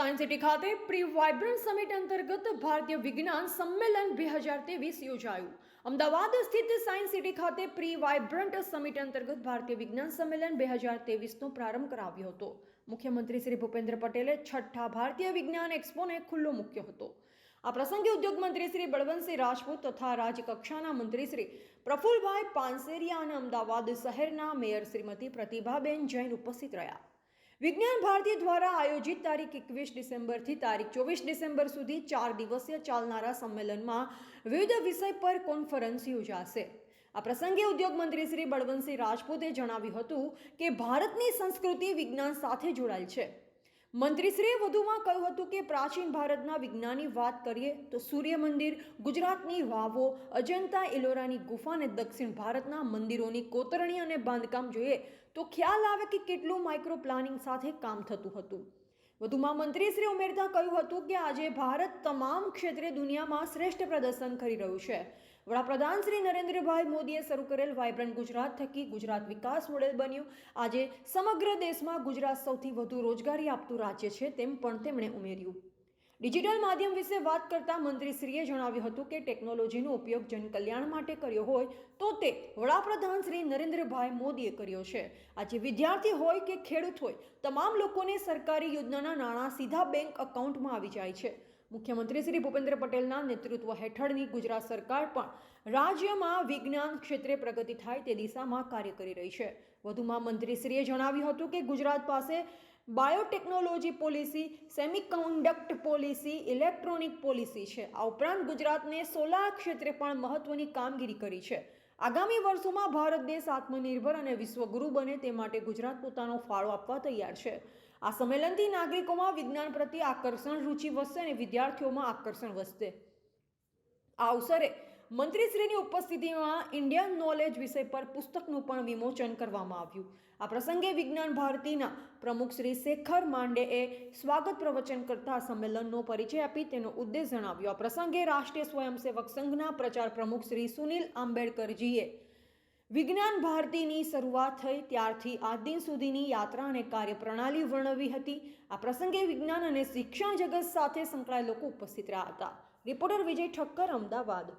Science city ખાતે pre vibrant summit અંતર્ગત ભારતીય વિજ્ઞાન સંમેલન બે હજાર ત્રેવીસ યોજાયું. અમદાવાદ સ્થિત સાયન્સ સિટી ખાતે પ્રી વાઇબ્રન્ટ સમિટ અંતર્ગત ભારતીય વિજ્ઞાન સંમેલન બે હજાર ત્રેવીસનો પ્રારંભ કરાવ્યો હતો. મુખ્યમંત્રી શ્રી ભૂપેન્દ્ર પટેલે છઠ્ઠા ભારતીય વિજ્ઞાન એક્સપોને ખુલ્લો મૂક્યો હતો. આ પ્રસંગે ઉદ્યોગ મંત્રી શ્રી બળવંતસિંહ રાજપૂત તથા રાજ્યકક્ષાના મંત્રી શ્રી પ્રફુલભાઈ પાનસેરિયા અને અમદાવાદ શહેરના મેયર શ્રીમતી પ્રતિભાબેન જૈન ઉપસ્થિત રહ્યા. વિજ્ઞાન ભારતી દ્વારા આયોજિત તારીખ એકવીસ ડિસેમ્બરથી તારીખ ચોવીસ ડિસેમ્બર સુધી ચાર દિવસીય ચાલનારા સંમેલનમાં વિવિધ વિષય પર કોન્ફરન્સ યોજાશે. આ પ્રસંગે ઉદ્યોગ મંત્રી શ્રી બળવંતસિંહ રાજપૂતે જણાવ્યું હતું કે ભારતની સંસ્કૃતિ વિજ્ઞાન સાથે જોડાયેલ છે. મંત્રીશ્રીએ વધુમાં કહ્યું હતું કે પ્રાચીન ભારતના વિજ્ઞાનની વાત કરીએ તો સૂર્ય મંદિર, ગુજરાતની વાવો, અજંતા એલોરાની ગુફા અને દક્ષિણ ભારતના મંદિરોની કોતરણી અને બાંધકામ જોઈએ તો ખ્યાલ આવે કે કેટલું માઇક્રો પ્લાનિંગ સાથે કામ થતું હતું. વધુમાં મંત્રીશ્રી ઉમેરતા કહ્યું હતું કે આજે ભારત તમામ ક્ષેત્રે દુનિયામાં શ્રેષ્ઠ પ્રદર્શન કરી રહ્યું છે. વડાપ્રધાન શ્રી નરેન્દ્રભાઈ મોદીએ શરૂ કરેલ વાઇબ્રન્ટ ગુજરાત થકી ગુજરાત વિકાસ મોડેલ બન્યું. આજે સમગ્ર દેશમાં ગુજરાત સૌથી વધુ રોજગારી આપતું રાજ્ય છે તેમ પણ તેમણે ઉમેર્યું. ડિજિટલ માધ્યમ વિશે વાત કરતા મંત્રીશ્રીએ જણાવ્યું હતું કે ટેકનોલોજીનો ઉપયોગ જનકલ્યાણ માટે કર્યો હોય તો તે વડાપ્રધાન શ્રી નરેન્દ્રભાઈ મોદીએ કર્યો છે. આજે વિદ્યાર્થી હોય કે ખેડૂત હોય, તમામ લોકોને સરકારી યોજનાના નાણાં સીધા બેંક એકાઉન્ટમાં આવી જાય છે. મુખ્યમંત્રી શ્રી ભૂપેન્દ્ર પટેલના નેતૃત્વ હેઠળની ગુજરાત સરકાર પણ રાજ્યમાં વિજ્ઞાન ક્ષેત્રે પ્રગતિ થાય તે દિશામાં કાર્ય કરી રહી છે. વધુમાં મંત્રીશ્રીએ જણાવ્યું હતું કે ગુજરાત પાસે biotechnology policy, semiconductor policy, electronic policy છે. આ ઉપરાંત ગુજરાતને સોલાર ક્ષેત્રે પણ મહત્વની કામગીરી કરી છે. આગામી વર્ષોમાં ભારત દેશ આત્મનિર્ભર અને વિશ્વગુરુ બને તે માટે ગુજરાત પોતાનો ફાળો આપવા તૈયાર છે. આ સંમેલનથી નાગરિકોમાં વિજ્ઞાન પ્રત્યે આકર્ષણ, રુચિ વધશે અને વિદ્યાર્થીઓમાં આકર્ષણ વધશે. આ અવસરે મંત્રીશ્રીની ઉપસ્થિતિમાં ઇન્ડિયન નોલેજ વિષય પર પુસ્તકનું પણ વિમોચન કરવામાં આવ્યું. આ પ્રસંગે વિજ્ઞાન ભારતીના પ્રમુખ શ્રી શેખર માંડેએ સ્વાગત પ્રવચન કરતા સંમેલનનો પરિચય આપી તેનો ઉદ્દેશ જણાવ્યો. આ પ્રસંગે રાષ્ટ્રીય સ્વયંસેવક સંઘના પ્રચાર પ્રમુખ શ્રી સુનિલ આંબેડકરજીએ વિજ્ઞાન ભારતીની શરૂઆત થઈ ત્યારથી આજ દિન સુધીની યાત્રા અને કાર્યપ્રણાલી વર્ણવી હતી. આ પ્રસંગે વિજ્ઞાન અને શિક્ષણ જગત સાથે સંકળાયેલા લોકો ઉપસ્થિત રહ્યા હતા. રિપોર્ટર વિજય ઠક્કર, અમદાવાદ.